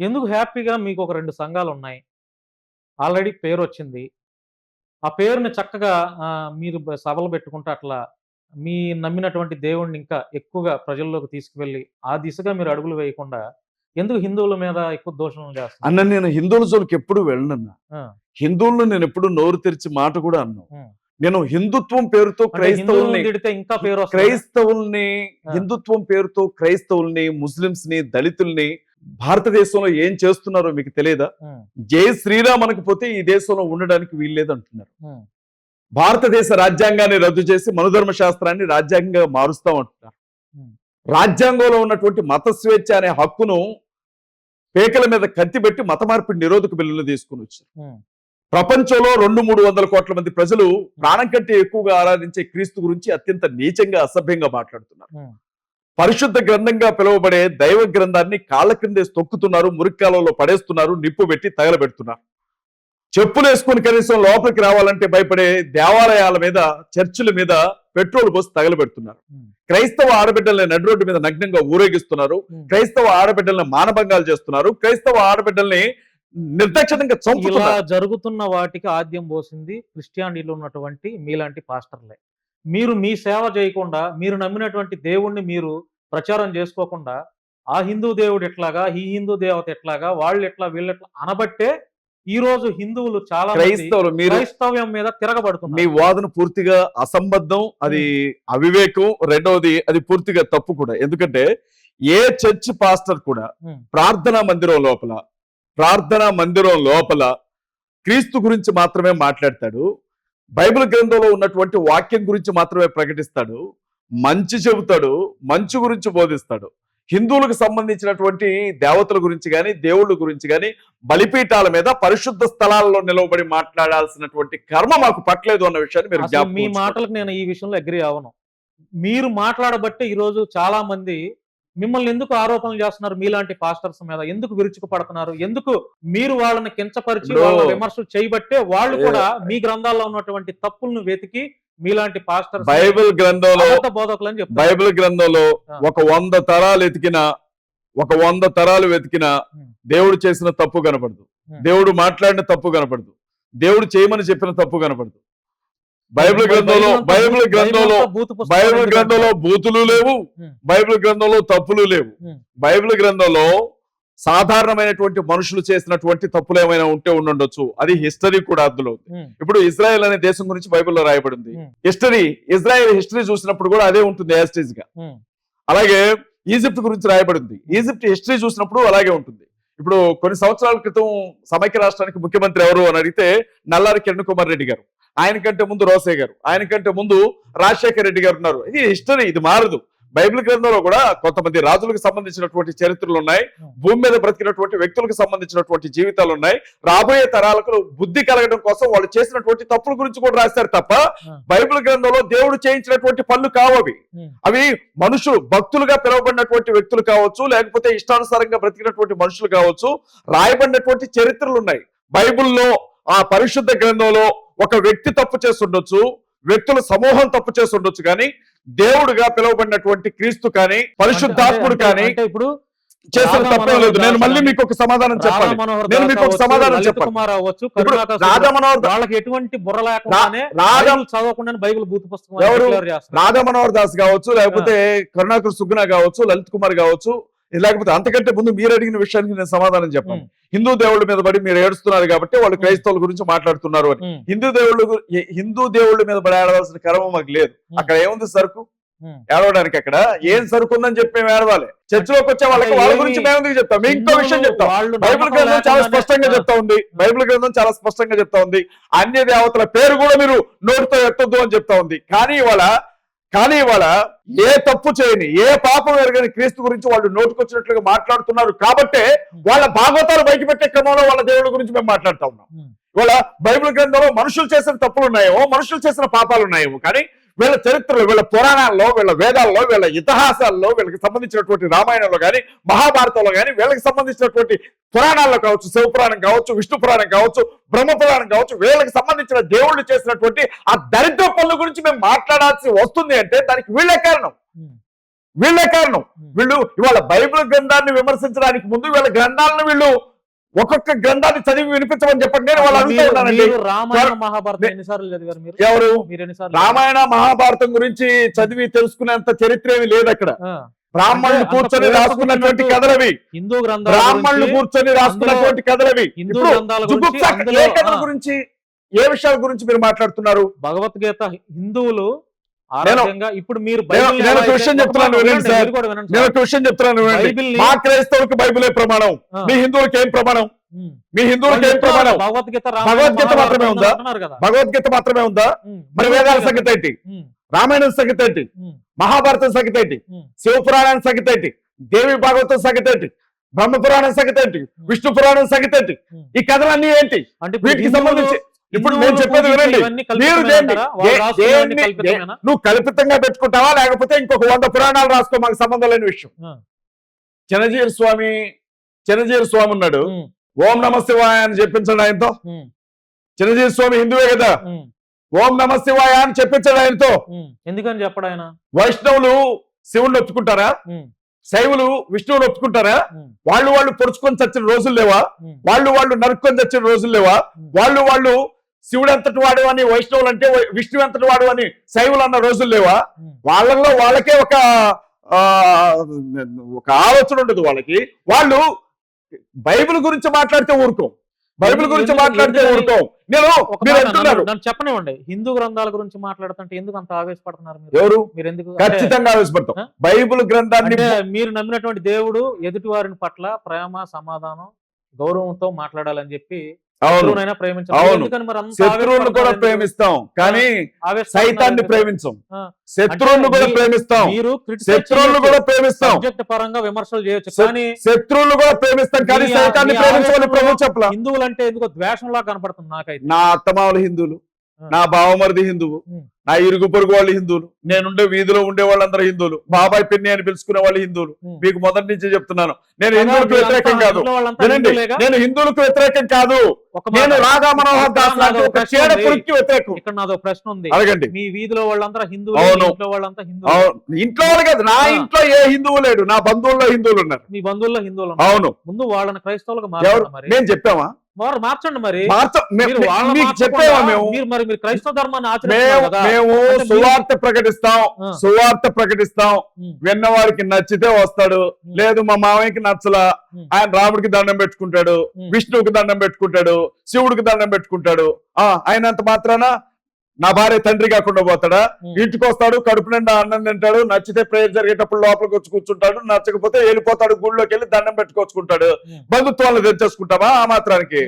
ఎందుకు హ్యాపీగా మీకు ఒక రెండు సంఘాలు ఉన్నాయి ఆల్రెడీ పేరు వచ్చింది ఆ పేరుని చక్కగా మీరు సభలు పెట్టుకుంటూ అట్లా మీ నమ్మినటువంటి దేవుణ్ణి ఇంకా ఎక్కువగా ప్రజల్లోకి తీసుకువెళ్ళి ఆ దిశగా మీరు అడుగులు వేయకుండా ఎందుకు హిందువుల మీద ఎక్కువ దోషణలు చేస్తారు అన్న నేను హిందువుల జోలికి ఎప్పుడు వెళ్ళనన్నా. హిందువులను నేను ఎప్పుడు నోరు తెరిచి మాట కూడా అన్నాను ఉం. నేను హిందుత్వం పేరుతో క్రైస్తవుల్ని ఇంకా పేరు క్రైస్తవుల్ని. హిందుత్వం పేరుతో క్రైస్తవుల్ని ముస్లింస్ని దళితుల్ని భారతదేశంలో ఏం చేస్తున్నారో మీకు తెలియదా జై శ్రీరామ్ అనకపోతే ఈ దేశంలో ఉండడానికి వీల్లేదు అంటున్నారు భారతదేశ రాజ్యాంగాన్ని రద్దు చేసి మనుధర్మ శాస్త్రాన్ని రాజ్యాంగంగా మారుస్తాం అంటున్నారు. రాజ్యాంగంలో ఉన్నటువంటి మత స్వేచ్ఛ అనే హక్కును పేకల మీద కత్తి పెట్టి మత మార్పిడి నిరోధక బిల్లులు తీసుకుని వచ్చారు. ప్రపంచంలో రెండు మూడు వందల కోట్ల మంది ప్రజలు ప్రాణం కంటే ఎక్కువగా ఆరాధించే క్రీస్తు గురించి అత్యంత నీచంగా అసభ్యంగా మాట్లాడుతున్నారు. పరిశుద్ధ గ్రంథంగా పిలువబడే దైవ గ్రంథాన్ని కాళ్ళ క్రిందేసి తొక్కుతున్నారు మురిక్కాలలో పడేస్తున్నారు నిప్పు పెట్టి తగలబెడుతున్నారు. చెప్పులు వేసుకుని కనీసం లోపలికి రావాలంటే భయపడే దేవాలయాల మీద చర్చిల మీద పెట్రోల్ పోసి తగలబెడుతున్నారు. క్రైస్తవ ఆడబిడ్డల్ని నడి రోడ్డు మీద నగ్నంగా ఊరేగిస్తున్నారు. క్రైస్తవ ఆడబిడ్డల్ని మానభంగాలు చేస్తున్నారు. క్రైస్తవ ఆడబిడ్డల్ని నిర్దాక్షిణంగా ఇలా జరుగుతున్న వాటికి ఆద్యం పోసింది క్రిస్టియానిటీలో ఉన్నటువంటి మీలాంటి పాస్టర్లే. మీరు మీ సేవ చేయకుండా మీరు నమ్మినటువంటి దేవుణ్ణి మీరు ప్రచారం చేసుకోకుండా ఆ హిందూ దేవుడు ఎట్లాగా ఈ హిందూ దేవత ఎట్లాగా వాళ్ళు ఎట్లా వీళ్ళు ఎట్లా అనబట్టే ఈ రోజు హిందువులు చాలా క్రైస్తవులు మీరు క్రైస్తవ్యం మీద మీ తిరగబడుతున్నారు వాదన పూర్తిగా అసంబద్ధం అది అవివేకం రెండవది అది పూర్తిగా తప్పు కూడా. ఎందుకంటే ఏ చర్చ్ పాస్టర్ కూడా ప్రార్థనా మందిరం లోపల ప్రార్థనా మందిరం లోపల క్రీస్తు గురించి మాత్రమే మాట్లాడతాడు. బైబిల్ గ్రంథంలో ఉన్నటువంటి వాక్యం గురించి మాత్రమే ప్రకటిస్తాడు మంచి చెబుతాడు మంచి గురించి బోధిస్తాడు హిందువులకు సంబంధించినటువంటి దేవతల గురించి కానీ దేవుళ్ళ గురించి కానీ బలిపీఠాల మీద పరిశుద్ధ స్థలాల్లో నిలవబడి మాట్లాడాల్సినటువంటి కర్మ మాకు పట్టలేదు అన్న విషయాన్ని మీరు మీ. మాటలకు నేను ఈ విషయంలో అగ్రి అవను మీరు మాట్లాడబట్టే ఈరోజు చాలా మంది మిమ్మల్ని ఎందుకు ఆరోపణలు చేస్తున్నారు మీలాంటి పాస్టర్స్ మీద? ఎందుకు విరుచుకు పడుతున్నారు ఎందుకు మీరు వాళ్ళని కించపరిచి వాళ్ళ విమర్శలు చేయబట్టే వాళ్ళు కూడా మీ గ్రంథాల్లో ఉన్నటువంటి తప్పులను వెతికి మీలాంటి పాస్టర్స్ బైబిల్ గ్రంథంలో బోధకులు అని చెప్తారు. బైబిల్ గ్రంథంలో. ఒక వంద తరాలు ఎతికిన ఒక వంద తరాలు వెతికిన ఉమ్. దేవుడు చేసిన తప్పు కనపడదు. ఉమ్. దేవుడు మాట్లాడిన తప్పు కనపడదు. దేవుడు చేయమని చెప్పిన తప్పు కనపడదు. బైబిల్ గ్రంథంలో బైబిల్ గ్రంథంలో బైబిల్ గ్రంథంలో బూతులు లేవు. బైబిల్ గ్రంథంలో తప్పులు లేవు. బైబిల్ గ్రంథంలో సాధారణమైనటువంటి మనుషులు చేసినటువంటి తప్పులు ఏమైనా ఉంటే ఉండుండొచ్చు అది హిస్టరీ కూడా ఉమ్. ఇప్పుడు ఇజ్రాయెల్ అనే దేశం గురించి బైబిల్లో రాయబడింది. హిస్టరీ ఇజ్రాయెల్ హిస్టరీ చూసినప్పుడు కూడా అదే ఉంటుంది యాస్టేజ్గా. అలాగే ఈజిప్ట్ గురించి రాయబడింది ఈజిప్ట్ హిస్టరీ చూసినప్పుడు అలాగే ఉంటుంది ఇప్పుడు కొన్ని సంవత్సరాల క్రితం సమైక్య రాష్ట్రానికి ముఖ్యమంత్రి ఎవరు అని అడిగితే నల్లారి కిరణ్ కుమార్ రెడ్డి గారు ఆయన కంటే ముందు రోసే గారు ఆయన కంటే ముందు రాజశేఖర రెడ్డి గారు ఉన్నారు. ఇది హిస్టరీ ఇది మారదు. బైబిల్ గ్రంథంలో కూడా కొంతమంది రాజులకు సంబంధించినటువంటి చరిత్రలు ఉన్నాయి. భూమి మీద బ్రతికినటువంటి వ్యక్తులకు సంబంధించినటువంటి జీవితాలు ఉన్నాయి. రాబోయే తరాలకు బుద్ధి కలగడం కోసం వాళ్ళు చేసినటువంటి తప్పుల గురించి కూడా రాస్తారు తప్ప. బైబిల్ గ్రంథంలో దేవుడు చేయించినటువంటి పనులు కావవి. అవి మనుషులు భక్తులుగా పిలువబడినటువంటి వ్యక్తులు కావచ్చు లేకపోతే ఇష్టానుసారంగా బ్రతికినటువంటి మనుషులు కావచ్చు రాయబడినటువంటి చరిత్రలు ఉన్నాయి. బైబిల్లో ఆ పరిశుద్ధ గ్రంథంలో ఒక వ్యక్తి తప్పు చేస్తుండొచ్చు వ్యక్తుల సమూహం తప్పు చేస్తుండొచ్చు కానీ దేవుడుగా పిలువబడినటువంటి క్రీస్తు కానీ పరిశుద్ధాత్ముడు కానీ ఇప్పుడు చేసిన తప్పేం లేదు నేను మళ్ళీ మీకు ఒక సమాధానం చెప్పాలి నేను మీకు ఒక సమాధానం చెప్పాలి. వాళ్ళకి ఎటువంటి బుర్ర లేకుండానే రాధా బైబిల్ బూత్ పుస్తకం ఎవరు? రాధా మనోహర్ దాస్ కావచ్చు లేకపోతే కరుణాకర్ సుగ్న కావచ్చు లలిత్ కుమార్ కావచ్చు లేకపోతే అంతకంటే ముందు మీరు అడిగిన విషయానికి నేను సమాధానం చెప్పాను. హిందూ దేవుళ్ళ మీద పడి మీరు ఏడుస్తున్నారు కాబట్టి వాళ్ళు క్రైస్తవుల గురించి మాట్లాడుతున్నారు అని. హిందూ దేవుళ్ళు హిందూ దేవుళ్ళ మీద పడి ఏడవలసిన కర్మ మాకు లేదు. అక్కడ ఏముంది సరుకు. ఏడవడానికి అక్కడ ఏం సరుకు ఉందని చెప్పి మేము ఏడవాలి. చర్చిలోకి వచ్చే వాళ్ళకి వాళ్ళ గురించి మేము ఎందుకు చెప్తాం? మీకు ఇంకో విషయం చెప్తాం. బైబిల్ గ్రంథం చాలా స్పష్టంగా చెప్తా ఉంది. బైబిల్ గ్రంథం చాలా స్పష్టంగా చెప్తా ఉంది. అన్య దేవతల పేరు కూడా మీరు నోటితో ఎత్తొద్దు అని చెప్తా ఉంది. కానీ ఇవాళ కానీ ఇవాళ ఏ తప్పు చేయని ఏ పాపం ఎరగని క్రీస్తు గురించి వాళ్ళు నోటికొచ్చినట్లుగా మాట్లాడుతున్నారు కాబట్టే వాళ్ళ భాగవతాలు బయట పెట్టే క్రమంలో వాళ్ళ దేవుడి గురించి మేము మాట్లాడుతా ఉన్నాం ఉమ్. ఇవాళ బైబిల్ గ్రంథంలో మనుషులు చేసిన తప్పులు ఉన్నాయేమో మనుషులు చేసిన పాపాలు ఉన్నాయేమో కానీ వీళ్ళ చరిత్రలో వీళ్ళ పురాణాల్లో వీళ్ళ వేదాల్లో వీళ్ళ ఇతిహాసాల్లో వీళ్ళకి సంబంధించినటువంటి రామాయణంలో కానీ మహాభారతంలో కానీ వీళ్ళకి సంబంధించినటువంటి పురాణాల్లో కావచ్చు శివ పురాణం కావచ్చు విష్ణు పురాణం కావచ్చు బ్రహ్మ పురాణం కావచ్చు వీళ్ళకి సంబంధించిన దేవుళ్ళు చేసినటువంటి ఆ దరిద్ర పనుల గురించి మేము మాట్లాడాల్సి వస్తుంది అంటే దానికి వీళ్ళే కారణం. వీళ్ళే కారణం. వీళ్ళు ఇవాళ బైబిల్ గ్రంథాన్ని విమర్శించడానికి ముందు వీళ్ళ గ్రంథాలను వీళ్ళు ఒక్కొక్క గ్రంథాన్ని చదివి వినిపించమని చెప్పండి. నేను వాళ్ళు అడుగుతా మీరు- ఉన్నానండి. మీరు రామాయణ సార్, మహాభారతం నే- ఎన్నిసార్లు చదివారు మీరు? ఎవరు? రామాయణ మహాభారతం గురించి చదివి తెలుసుకునేంత చరిత్ర ఏమి లేదు అక్కడ. బ్రాహ్మణులు కూర్చొని రాసుకున్నటువంటి కథలవి. హిందూ గ్రంథాల బ్రాహ్మణులు కూర్చొని రాసుకున్నటువంటి కథలవి. హిందూ గ్రంథాల గురించి ఏ కథల ఆ, గురించి ఏ విషయాల గురించి మీరు మాట్లాడుతున్నారు? భగవద్గీత హిందువులు ఇప్పుడు మీరు నేను- ఒక చెప్తున్నాను వినండి సార్. నేను విషయం చెప్తున్నాను వినండి. మా క్రైస్తవులకు బైబిలే ప్రమాణం. మీ హిందువులకి ఏం ప్రమాణం. మీ హిందువులకి ఏం ప్రమాణం? భగవద్గీత భగవద్గీత మాత్రమే ఉందా? భగవద్గీత మాత్రమే ఉందా. మరి వేదాల సంగతి ఏంటి? రామాయణం సంగతి ఏంటి? మహాభారతం సంగతి ఏంటి. శివపురాణం సంగతి ఏంటి? దేవి భాగవతం సంగతి ఏంటి? బ్రహ్మ పురాణం సంగతి ఏంటి? విష్ణు పురాణం సంగతి ఏంటి. ఈ కథలన్నీ ఏంటి? వీటికి సంబంధించి ఇప్పుడు నేను చెప్పేది వినండి. మీరు నువ్వు కల్పితంగా పెట్టుకుంటావా? లేకపోతే ఇంకొక వంద పురాణాలు రాసుకో మాకు సంబంధం లేని విషయం. ఆ. చిన్నజీవి స్వామి చిన్నజీవి స్వామి ఉన్నాడు. ఓం నమ శివాయ అని చెప్పించండి ఆయనతో. చిన్నజీవి స్వామి హిందువే కదా. ఓం నమ శివాయ అని చెప్పించండి ఆయనతో. ఎందుకని చెప్పడు ఆయన? వైష్ణవులు శివుణ్ణి ఒప్పుకుంటారా? శైవులు విష్ణువుని ఒప్పుకుంటారా? వాళ్ళు వాళ్ళు పొడుచుకొని చచ్చిన రోజులు లేవా? వాళ్ళు వాళ్ళు నరుక్కొని చచ్చిన రోజులు లేవా. వాళ్ళు వాళ్ళు శివుడు ఎంతటి వాడు అని వైష్ణవులు అంటే విష్ణువు ఎంతటి వాడు అని శైవులు అన్న రోజులు లేవా? ఉమ్. వాళ్ళల్లో వాళ్ళకే ఒక ఆ, ఒక ఆలోచన ఉండదు వాళ్ళకి. వాళ్ళు బైబిల్ గురించి మాట్లాడితే ఊరుకోం. బైబిల్ గురించి మాట్లాడితే ఊరుకోం. నేను మీరు అంటున్నారు. చెప్పనివ్వండి. హిందూ గ్రంథాల గురించి మాట్లాడుతుంటే ఎందుకు అంత ఆవేశపడుతున్నారు ఎవరు? మీరు ఎందుకు ఖచ్చితంగా ఆవేశపడతాం? బైబిల్ గ్రంథాన్ని మీరు నమ్మినటువంటి దేవుడు ఎదుటి వారిని పట్ల ప్రేమ సమాధానం గౌరవంతో మాట్లాడాలని చెప్పి అవును. శత్రువులను కూడా? ప్రేమిస్తాం కానీ సైతాన్ని? ప్రేమించం. శత్రువులను కూడా ప్రేమిస్తాం. శత్రువులను కూడా ప్రేమిస్తాం. పరంగా విమర్శలు చేయొచ్చు. కానీ శత్రువులను కూడా ప్రేమిస్తాం కానీ సైతాన్ని మీ ప్రేమించమని ఆవేశంలో ప్రభు చెప్పలా? హిందువులు అంటే ఎందుకో ద్వేషంలా కనపడుతుంది నాకైతే. నా అత్తమావులు హిందువులు. నా బావమరిది హిందువు. నా ఇరుగు పొరుగు వాళ్ళు హిందువులు నేనుండే వీధిలో ఉండే వాళ్ళందరూ హిందువులు బాబాయ్ పిన్ని అని పిలుచుకునే వాళ్ళు హిందువులు. మీకు మొదటి నుంచి చెప్తున్నాను. నేను హిందువులకు వ్యతిరేకం కాదు. వినండి? నేను హిందువులకు వ్యతిరేకం కాదు. నేను రాధా మనోహర్ దాస్ వ్యతిరేకం. ఇక్కడ నాదో ప్రశ్న ఉంది. అడగండి. మీ వీధిలో వాళ్ళంతా హిందువులు. ఇంట్లో వాళ్ళంతా హిందువులు. ఇంట్లో వాళ్ళు కాదు నా. ఇంట్లో ఏ హిందువు లేడు నా బంధువుల్లో హిందువులు ఉన్నారు. మీ బంధువుల్లో హిందువులు. అవును. ముందు వాళ్ళని క్రైస్తవులకు ఎవరు? మార్చండి మరి? నేను చెప్పామా? మార్చండి మరి. మార్చ చెప్పామా మేము? మీరు మరి మీరు క్రైస్తవ ధర్మాన్ని మేము సువార్త ప్రకటిస్తాం. సువార్త ప్రకటిస్తాం. విన్నవాడికి నచ్చితే వస్తాడు. లేదు మా మామయ్యకి నచ్చలా. ఆయన రాముడికి దండం పెట్టుకుంటాడు. విష్ణువుకి దండం పెట్టుకుంటాడు. శివుడికి దండం పెట్టుకుంటాడు. ఆ ఆయనంత మాత్రాన నా భార్య తండ్రి కాకుండా పోతాడా. ఇంటికి వస్తాడు కడుపు నిండా అన్నం తింటాడు నచ్చితే ప్రేయర్ జరిగేటప్పుడు లోపలికి వచ్చి కూర్చుంటాడు నచ్చకపోతే వెళ్ళిపోతాడు గుళ్ళోకి వెళ్ళి దండం పెట్టుకొచ్చుకుంటాడు. బంధుత్వాలను తెచ్చేసుకుంటామా ఆ మాత్రానికి.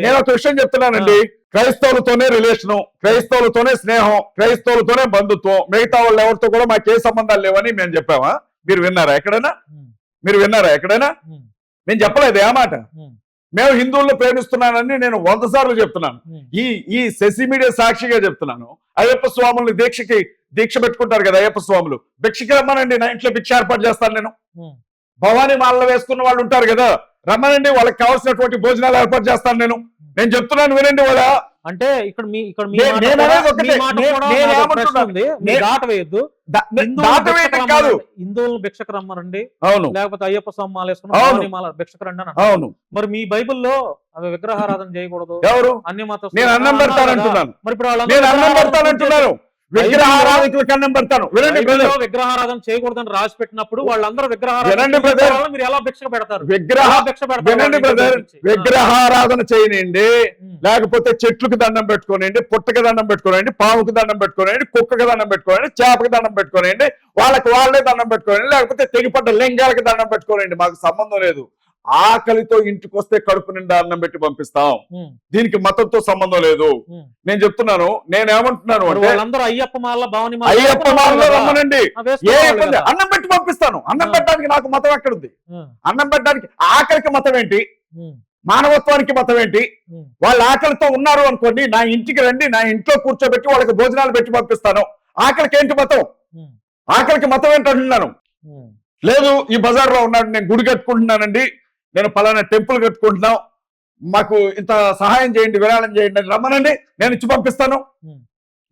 నేను ఒక విషయం చెప్తున్నానండి. క్రైస్తవులతోనే రిలేషను క్రైస్తవులతోనే స్నేహం క్రైస్తవులతోనే బంధుత్వం మిగతా వాళ్ళు ఎవరితో కూడా మాకు ఏ సంబంధాలు లేవని మేము చెప్పామా? మీరు విన్నారా ఎక్కడైనా? మీరు విన్నారా ఎక్కడైనా? నేను చెప్పలేదు ఏ మాట? మేము హిందువులను ప్రేమిస్తున్నానని నేను వంద సార్లు చెప్తున్నాను. ఈ ఈ శశి మీడియా సాక్షిగా చెప్తున్నాను. అయ్యప్ప స్వాముల్ని దీక్షకి దీక్ష పెట్టుకుంటారు కదా అయ్యప్ప స్వాములు. భిక్షకి రమ్మనండి నా ఇంట్లో భిక్ష ఏర్పాటు చేస్తాను నేను. భవానీ మాలలో వేసుకున్న వాళ్ళు ఉంటారు కదా. రమ్మనండి వాళ్ళకి కావాల్సినటువంటి భోజనాలు ఏర్పాటు చేస్తాను నేను. నేను చెప్తున్నాను వినండి వాళ్ళ. అంటే ఇక్కడ మీ ఇక్కడ వేయద్దు. కాదు. హిందువులను భిక్షకు రమ్మనండి. అవును. లేకపోతే అయ్యప్ప స్వామి భిక్షకు రండి అని. అవును. మరి మీ బైబిల్లో అవి విగ్రహారాధన చేయకూడదు. ఎవరు? అన్ని మత నేను అన్నం పెడతానంటున్నాను. మరి ఇప్పుడు నేను అన్నం పెడతానంటున్నాను. అన్నం పెడతాను వినండి విగ్రహారాధన చేయకూడదని రాసి పెట్టినప్పుడు వాళ్ళందరూ విగ్రహారాధన మీరు ఎలా భిక్ష పెడతారు? విగ్రహ భిక్ష పెడతారు వినండి బ్రదర్? విగ్రహారాధన చేయనండి లేకపోతే చెట్లకు దండం పెట్టుకోనండి పుట్టకి దండం పెట్టుకోనండి పాముకి దండం పెట్టుకోనండి కుక్కకి దండం పెట్టుకోనండి చేపకి దండం పెట్టుకోనండి వాళ్ళకి వాళ్ళే దండం పెట్టుకోనండి లేకపోతే తెగిపడ్డ లింగాలకి దండం పెట్టుకోనండి మాకు సంబంధం లేదు. ఆకలితో ఇంటికి వస్తే కడుపు నిండా అన్నం పెట్టి పంపిస్తాం. దీనికి మతంతో సంబంధం లేదు. నేను చెప్తున్నాను నేను ఏమంటున్నాను మరి అంటే వాళ్ళందరూ అయ్యప్ప మాల భవాని మాల అయ్యప్ప వేసుకున్న మాలలో వాళ్ళు కదా. రమ్మనండి ఏ అన్నం పెట్టి పంపిస్తాను. అన్నం. పెట్టడానికి నాకు మతం ఎక్కడుంది. అన్నం పెట్టడానికి ఆకలికి మతం ఏంటి? మానవత్వానికి మతం ఏంటి? వాళ్ళు ఆకలితో ఉన్నారు అనుకోండి నా ఇంటికి రండి నా ఇంట్లో కూర్చోబెట్టి వాళ్ళకి భోజనాలు పెట్టి పంపిస్తాను. ఆకలికి ఏంటి మతం? ఆకలికి మతం ఏంటి అంటున్నాను ఉమ్. లేదు ఈ బజార్లో ఉన్నాడు నేను గుడి కట్టుకుంటున్నానండి. నేను పలానా టెంపుల్ కట్టుకుంటున్నాం. మాకు ఇంత సహాయం చేయండి విరాళం చేయండి అని రమ్మనండి. నేను ఇచ్చి పంపిస్తాను.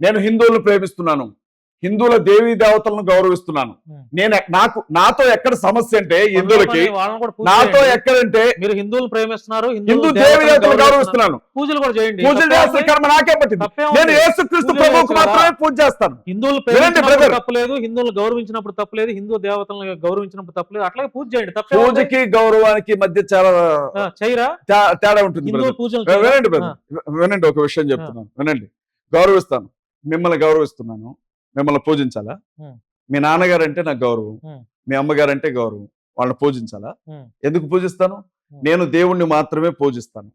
నేను హిందువులను ప్రేమిస్తున్నాను. హిందువుల దేవీ దేవతలను గౌరవిస్తున్నాను. నేను నాకు నాతో ఎక్కడ సమస్య అంటే హిందువులకి నాతో. ఎక్కడంటే మీరు హిందువులు ప్రేమిస్తున్నారు హిందూ దేవి దేవతలు. గౌరవిస్తున్నాను. పూజలు కూడా చేయండి. పూజలు చేస్తున్న? కర్మ నాకే పట్టింది. నేను. యేసుక్రీస్తు ప్రభువుకు మాత్రమే పూజ చేస్తాను. హిందువులు ప్రేమించినప్పుడు. తప్పలేదు హిందువులు గౌరవించినప్పుడు తప్పలేదు హిందూ దేవతలను గౌరవించినప్పుడు తప్పలేదు అట్లాగే పూజ చేయండి. తప్పే? పూజకి గౌరవానికి మధ్య చాలా చేయరా? తేడా ఉంటుంది వినండి వినండి ఒక విషయం చెప్తున్నాను. వినండి. గౌరవిస్తాను. మిమ్మల్ని గౌరవిస్తున్నాను. మిమ్మల్ని పూజించాలా. మీ నాన్నగారు అంటే నాకు గౌరవం. మీ అమ్మగారు అంటే గౌరవం వాళ్ళని పూజించాలా. ఎందుకు పూజిస్తాను. నేను దేవుణ్ణి మాత్రమే పూజిస్తాను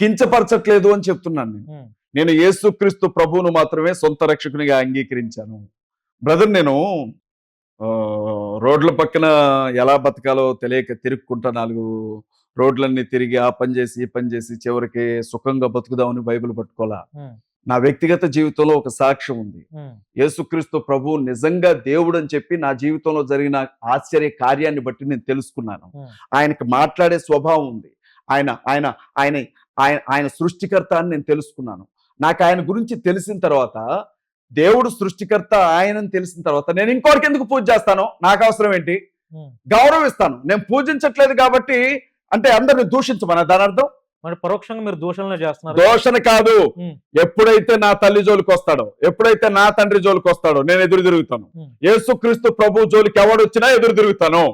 కించపరచట్లేదు అని చెప్తున్నాను నేను. నేను యేసుక్రీస్తు ప్రభువును మాత్రమే సొంత రక్షకునిగా అంగీకరించాను బ్రదర్ నేను రోడ్ల పక్కన ఎలా బతకాలో తెలియక తిరుక్కుంటా నాలుగు రోడ్లన్నీ తిరిగి ఆ పని చేసి ఈ పని చేసి చివరికి సుఖంగా బతుకుదామని బైబిల్ పట్టుకోవాలా. నా వ్యక్తిగత జీవితంలో ఒక సాక్ష్యం ఉంది. యేసుక్రీస్తు ప్రభువు నిజంగా దేవుడు అని చెప్పి నా జీవితంలో జరిగిన ఆశ్చర్య కార్యాన్ని బట్టి నేను తెలుసుకున్నాను. ఆయనకి మాట్లాడే స్వభావం ఉంది. ఆయన ఆయన ఆయన ఆయన ఆయన సృష్టికర్త అని నేను తెలుసుకున్నాను. నాకు ఆయన గురించి తెలిసిన తర్వాత దేవుడు సృష్టికర్త ఆయనని తెలిసిన తర్వాత నేను ఇంకోటికి ఎందుకు పూజ చేస్తాను? నాకు అవసరం ఏంటి. గౌరవిస్తాను. నేను పూజించట్లేదు కాబట్టి అంటే అందరిని దూషించమని దాని అర్థం మరి పరోక్షంగా మీరు దూషణలు చేస్తున్నారు దోషణ కాదు. ఎప్పుడైతే నా తల్లి జోలికి వస్తాడో ఎప్పుడైతే నా తండ్రి జోలికి వస్తాడో నేను ఎదురు తిరుగుతాను ఉం. యేసుక్రీస్తు ప్రభు జోలికి ఎవడు వచ్చినా ఎదురు తిరుగుతాను